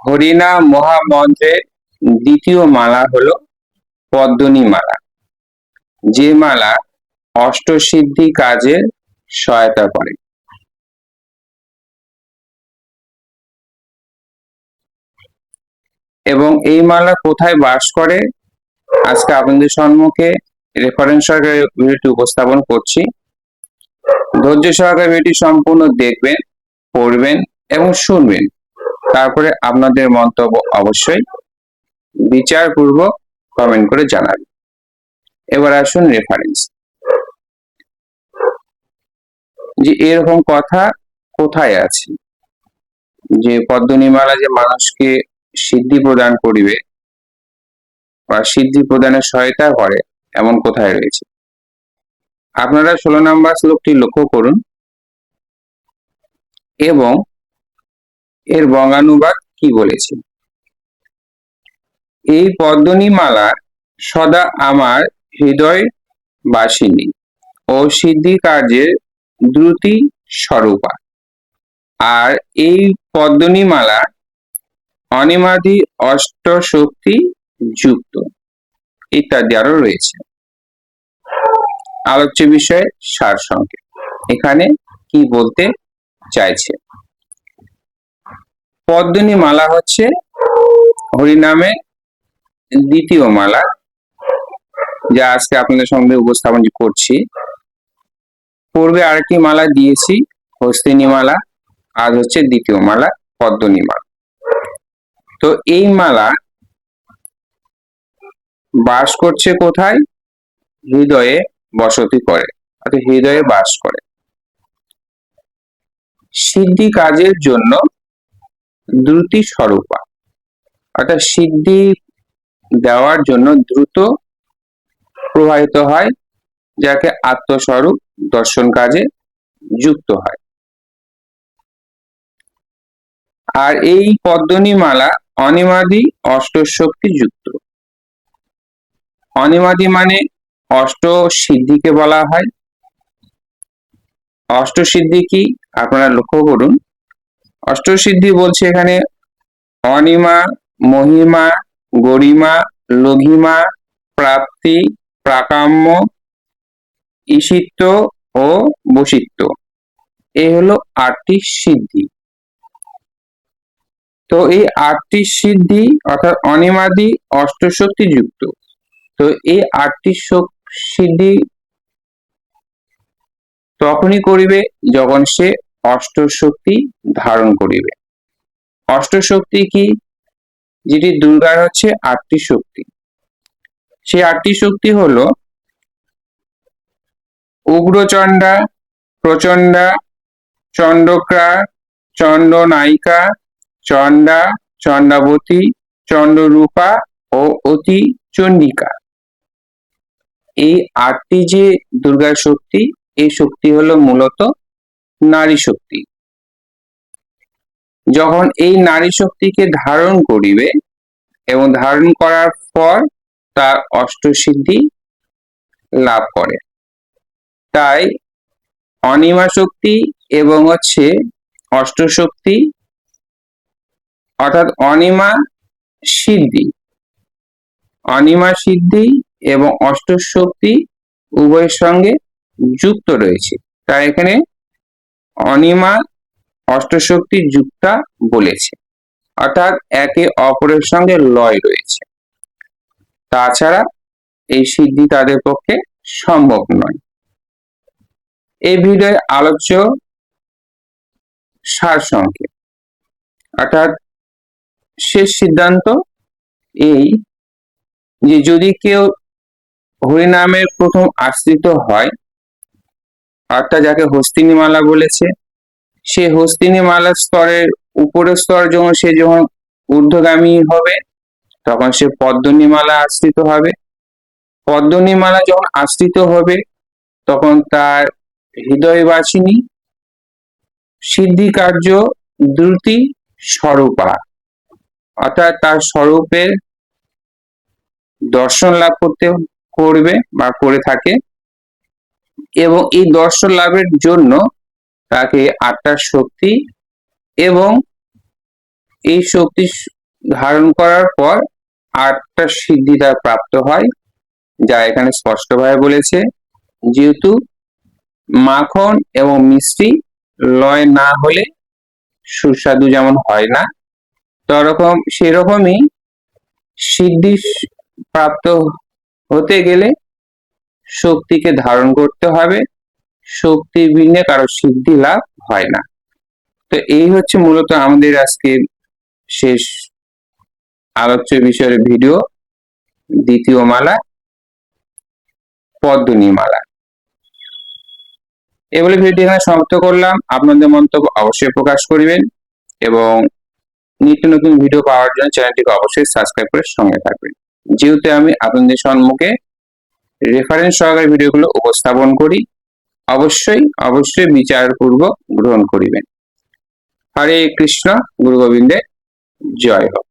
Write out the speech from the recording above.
হরিনাম মহামন্ত্রের দ্বিতীয় মালা হলো পদ্মনী মালা। যে মালা অষ্টসিদ্ধি কাজে সহায়তা করে। এবং এই মালা কোথায় বাস করে? আজকে আপনাদের সম্মুখে রেফারেন্স সহকারে ভিডিওটি উপস্থাপন করছি। ধৈর্য সহকারে ভিডিওটি সম্পূর্ণ দেখবেন, পড়বেন এবং শুনবেন। তারপরে আপনাদের মন্তব্য অবশ্যই বিচারপূর্বক কমেন্ট করে জানাবেন। এবার আসুন রেফারেন্স যে এরকম কথা কোথায় আছে? যে পদ্মনিমালা যে মানুষকে সিদ্ধি প্রদান করিবে বা সিদ্ধি প্রদানে সহায়তা করে, এমন কোথায় রয়েছে? আপনারা ষোলো নম্বর শ্লোকটি লক্ষ্য করুন। এবং এর বঙ্গানুবাদ কি বলেছে? এই পদ্মনীমালা সদা আমার হৃদয় বাসিনী ও সিদ্ধি কার্যের দ্রুতি স্বরূপা। আর এই পদ্মনীমালা অনিমাদি অষ্ট শক্তি যুক্ত ইত্যাদি আরও রয়েছে। আলোচ্য বিষয়ে সার সংক্ষেপ এখানে কি বলতে চাইছে? পদ্মিনী মালা হচ্ছে হরিনামে দ্বিতীয় মালা, যা আজকে আপনাদের সঙ্গে উপস্থাপন করছি। পূর্বে আরেকটি মালা দিয়েছি, হস্তিনী মালা, আজ হচ্ছে দ্বিতীয় মালা, পদ্মনী মালা। তো এই মালা বাস করছে কোথায়? হৃদয়ে বসতি করে, অর্থাৎ হৃদয়ে বাস করে। সিদ্ধি কাজের জন্য দ্রুতি স্বরূপা। অর্থাৎ সিদ্ধি দেওয়ার জন্য দ্রুত প্রবাহিত হয়, যাকে আত্মস্বরূপ দর্শন কাজে যুক্ত হয়। আর এই পদ্মনী মালা অনিমাদি অষ্টশক্তি যুক্ত। অনিমাদি মানে অষ্ট সিদ্ধিকে বলা হয়। অষ্টসিদ্ধি কি? আপনারা লক্ষ্য করুন। অষ্টসিদ্ধি বলছে এখানে, অনিমা, মহিমা, গরিমা লঘিমা প্রাপ্তি প্রাকাম্য ঈশিত্ব ও বসিত্ব এ হলো আটটি সিদ্ধি। তো এই আটটি সিদ্ধি অর্থাৎ অনিমাদি অষ্টশক্তি যুক্ত। তো এই আটটি সিদ্ধি তখনই করিবে যখন সে অষ্টশক্তি ধারণ করিবে। অষ্টশক্তি কি? যেটি দুর্গার হচ্ছে আটটি শক্তি। সেই আটটি শক্তি হলো উগ্রচণ্ডা, প্রচণ্ডা, চণ্ডক্রা, চণ্ডনায়িকা, চণ্ডা, চণ্ডাবতী, চণ্ডরূপা ও অতি চণ্ডিকা। এই আটটি যে দুর্গা শক্তি, এই শক্তি হলো মূলত নারী শক্তি। যখন এই নারী শক্তিকে ধারণ করিবে এবং ধারণ করার পর তার অষ্টসিদ্ধি লাভ করে। তাই অনিমা শক্তি এবং হচ্ছে অষ্টশক্তি অর্থাৎ অনিমা সিদ্ধি অনিমা সিদ্ধি এবং অষ্টশক্তি উভয়ের সঙ্গে যুক্ত রয়েছে। তাই এখানে অনিমা অষ্টশক্তি যুক্তা বলেছে। অর্থাৎ একে অপরের সঙ্গে লয় রয়েছে। তাছাড়া এই সিদ্ধি তাদের পক্ষে সম্ভব নয়। এই ভিডিওর আলোচ্য সার সংক্ষেপ অর্থাৎ শেষ সিদ্ধান্ত এই যে যদি কেউ হরিনামের প্রথম আশ্রিত হয় অর্থাৎ যাকে হস্তিনী মালা বলেছে, সে হস্তিনী মালার স্তরের উপরের স্তর যখন, সে যখন ঊর্ধ্বগামী হবে, তখন সে পদ্মনী মালা আশ্রিত হবে। পদ্মনী মালা যখন আশ্রিত হবে, তখন তার হৃদয় বাসিনী সিদ্ধি কার্য দ্রুতি স্বরূপা, অর্থাৎ তার স্বরূপের দর্শন লাভ করতে, করবে বা করে থাকে। এবং এই দর্শন লাভের জন্য তাকে আটটার শক্তি এবং এই শক্তি ধারণ করার পর আটটা সিদ্ধি তার প্রাপ্ত হয়, যা এখানে স্পষ্টভাবে বলেছে। যেহেতু মাখন এবং মিষ্টি লয় না হলে সুস্বাদু যেমন হয় না, তরকম সেরকমই সিদ্ধি প্রাপ্ত হতে গেলে শক্তিকে ধারণ করতে হবে। শক্তি বিনে কারও সিদ্ধি লাভ হয় না। তো এই হচ্ছে মূলত আমাদের আজকে শেষ আলোচ্য বিষয়ের ভিডিও, দ্বিতীয় মালা, পদ্মনী মালা। এগুলো ভিডিও এখানে সমাপ্ত করলাম। আপনাদের মন্তব্য অবশ্যই প্রকাশ করিবেন এবং নিত্য নতুন ভিডিও পাওয়ার জন্য চ্যানেলটিকে অবশ্যই সাবস্ক্রাইব করে সঙ্গে থাকবেন। যেহেতু আমি আপনাদের সম্মুখে রেফারেন্স সহকারে ভিডিওগুলো উপস্থাপন করি। অবশ্যই অবশ্যই বিচারপূর্বক গ্রহণ করিবেন। হরে কৃষ্ণ গুরু গোবিন্দের জয় হোক।